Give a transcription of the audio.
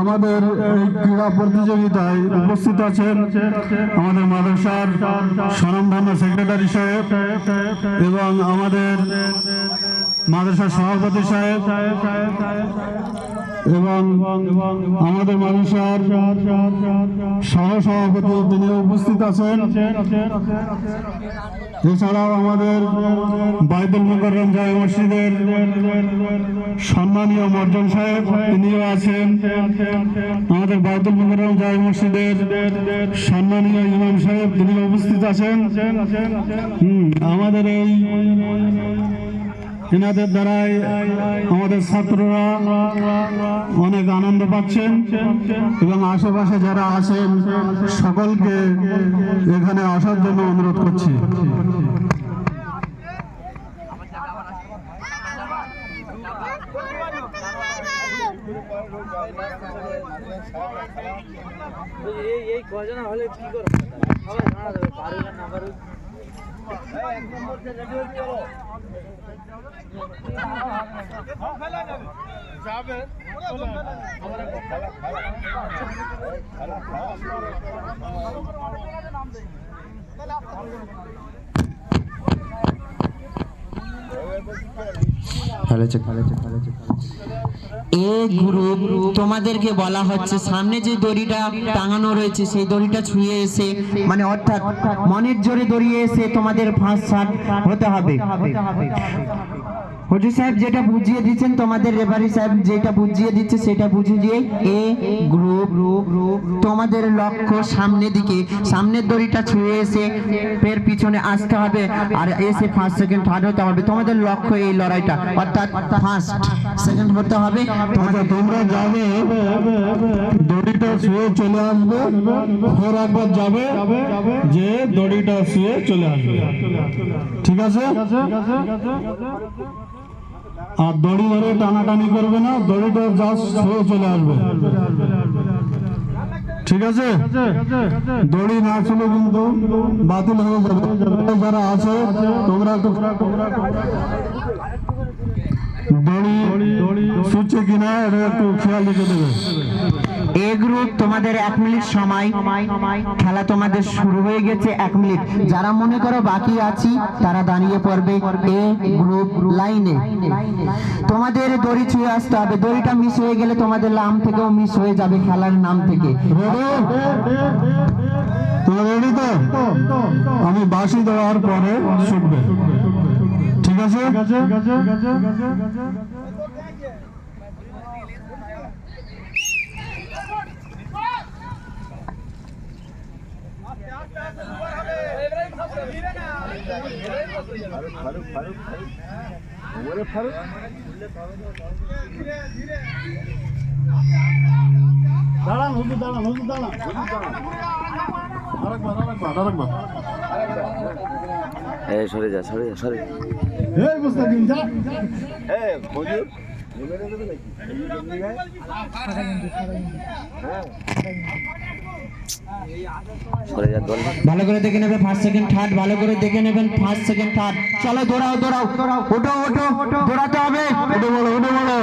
আমাদের এই ক্রীড়া প্রতিযোগিতায় উপস্থিত আছেন আমাদের মাদ্রাসার স্বনামধন্য সেক্রেটারি সাহেব এবং আমাদের মাদ্রাসার সভাপতি সাহেব এবং আমাদের মাদ্রাসার সহ সভাপতি তিনি উপস্থিত আছেন। এছাড়াও আমাদের বাইদুল মুকরম জায় মসজিদের সম্মানীয় মর্জন সাহেব, তিনিও আছেন। আমাদের বাইদুল মুকরম জায় মসজিদের সম্মানীয় ইমাম সাহেব তিনি উপস্থিত আছেন। আমাদের এই এনাদের দ্বারাই আমাদের ছাত্ররা অনেক আনন্দ পাচ্ছেন এবং আশেপাশে যারা আছেন সকলকে এখানে আসার জন্য অনুরোধ করছি। এই এই হলে কি করব সবাই জানা পারুক না পারুক যাবেন এ তোমাদেরকে বলা হচ্ছে, সামনে যে দড়িটা টাঙানো রয়েছে, সেই দড়িটা ছুঁয়ে এসে মানে অর্থাৎ মনের জোরে দড়িয়ে এসে তোমাদের শার্ট হতে হবে। হুজুর সাহেব যেটা বুঝিয়ে দিচ্ছেন, তোমাদের রেফারি সাহেব যেটা বুঝিয়ে দিচ্ছে, সেটা বুঝিয়ে দিয়ে, এ গ্রুপ তোমাদের লক্ষ্য সামনে দিকে, সামনের দড়িটা ছুঁয়ে এসে এর পিছনে আসতে হবে, আর এসে ফার্স্ট সেকেন্ড থার্ড হতে হবে। তোমাদের লক্ষ্য এই লড়াইটা, অর্থাৎ আচ্ছা তোমরা যে ঠিক আছে? আর দড়ি ধরে টানাটানি করবে না, দড়িটা জাস্ট শুয়ে চলে আসবে। ঠিক আছে? দড়ি না ছিল কিন্তু বাতিল হয়ে যাবে। যারা আছে, তোমরা একটু দড়ি শুচ্ছে কিনা এটা একটু খেয়াল রেখে দেবে। এ গ্রুপ তোমাদের এক মিনিট সময়। খেলা তোমাদের শুরু হয়ে গেছে এক মিনিট। যারা মনে করো বাকি আছি তারা দাঁড়িয়ে পড়বে এ গ্রুপ লাইনে। তোমাদের দড়ি ছুঁয়ে আসতে হবে। দড়িটা মিস হয়ে গেলে তোমাদের নাম থেকেও মিস হয়ে যাবে খেলার নাম থেকে। রেডি তো? আমি বাসি দেওয়ার পরে ছুটবে ঠিক আছে? দাঁড়ান হুজুর দাঁড়ান হুজুর দাঁড়ান। আরেকবার আরেকবার আরেকবার। এই সরে যা সরে যা সরে। এই মুস্তাকিম যা। সরে যা ভালো করে দেখে নেবেন ফার্স্ট সেকেন্ড থার্ড ভালো করে দেখে নেবেন ফার্স্ট সেকেন্ড থার্ড চলো দৌড়াও দৌড়াও। ওটো ওটো দৌড়াতে হবে। উঠে বলো উঠে বলো।